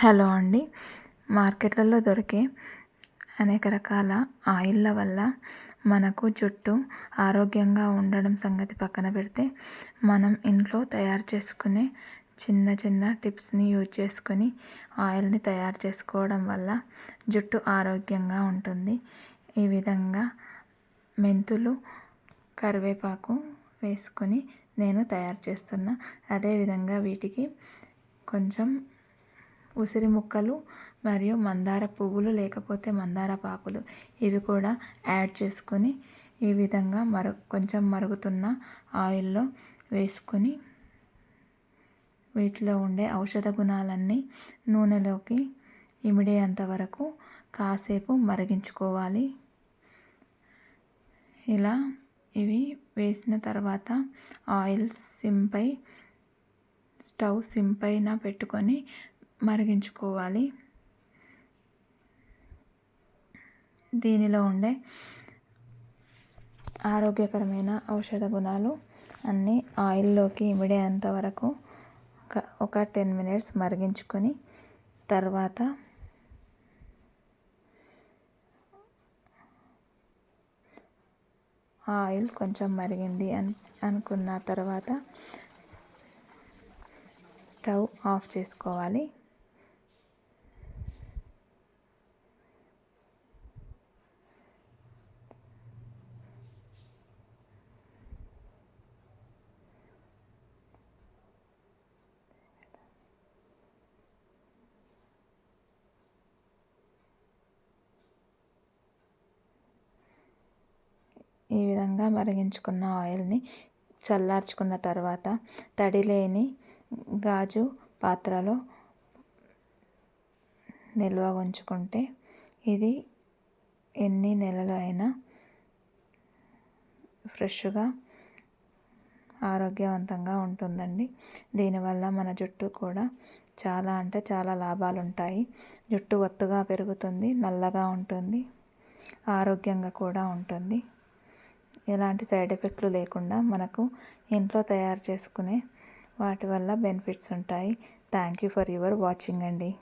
Hello అండి. మార్కెట్లలో దొరికే అనేక రకాల ఆయిల్ల వల్ల మనకు జుట్టు ఆరోగ్యంగా ఉండడం సంగతి పక్కన పెడితే మనం ఇంట్లో తయారు చేసుకునే చిన్న చిన్న టిప్స్ని యూజ్ చేసుకొని ఆయిల్ని తయారు చేసుకోవడం వల్ల జుట్టు ఆరోగ్యంగా ఉంటుంది. ఈ విధంగా మెంతులు కరివేపాకు వేసుకొని నేను తయారు చేస్తున్నా అదేవిధంగా వీటికి కొంచెం ఉసిరి ముక్కలు మరియు మందార పువ్వులు లేకపోతే మందార పాకులు. ఇవి కూడా యాడ్ చేసుకొని ఈ విధంగా మరు కొంచెం మరుగుతున్న ఆయిల్లో వేసుకొని వీటిలో ఉండే ఔషధ గుణాలన్నీ నూనెలోకి ఇమిడేంత వరకు కాసేపు మరిగించుకోవాలి. ఇలా ఇవి వేసిన తర్వాత ఆయిల్ సిమ్పై స్టవ్ సిమ్ పైన పెట్టుకొని మరిగించుకోవాలి. దీనిలో ఉండే ఆరోగ్యకరమైన ఔషధ గుణాలు అన్నీ ఆయిల్లోకి ఇమిడేంత వరకు ఒక ఒక టెన్ మినిట్స్ మరిగించుకొని తర్వాత ఆయిల్ కొంచెం మరిగింది అని అనుకున్న తర్వాత స్టవ్ ఆఫ్ చేసుకోవాలి. ఈ విధంగా మరిగించుకున్న ఆయిల్ని చల్లార్చుకున్న తర్వాత తడి లేని గాజు పాత్రలో నిల్వ ఉంచుకుంటే ఇది ఎన్ని నెలలు అయినా ఫ్రెష్గా ఆరోగ్యవంతంగా ఉంటుందండి. దీనివల్ల మన జుట్టు కూడా చాలా అంటే చాలా లాభాలు ఉంటాయి జుట్టు ఒత్తుగా పెరుగుతుంది నల్లగా ఉంటుంది ఆరోగ్యంగా కూడా ఉంటుంది. ఎలాంటి సైడ్ ఎఫెక్ట్లు లేకుండా మనకు ఇంట్లో తయారు చేసుకునే వాటి వల్ల బెనిఫిట్స్ ఉంటాయి. Thank you for your watching అండి.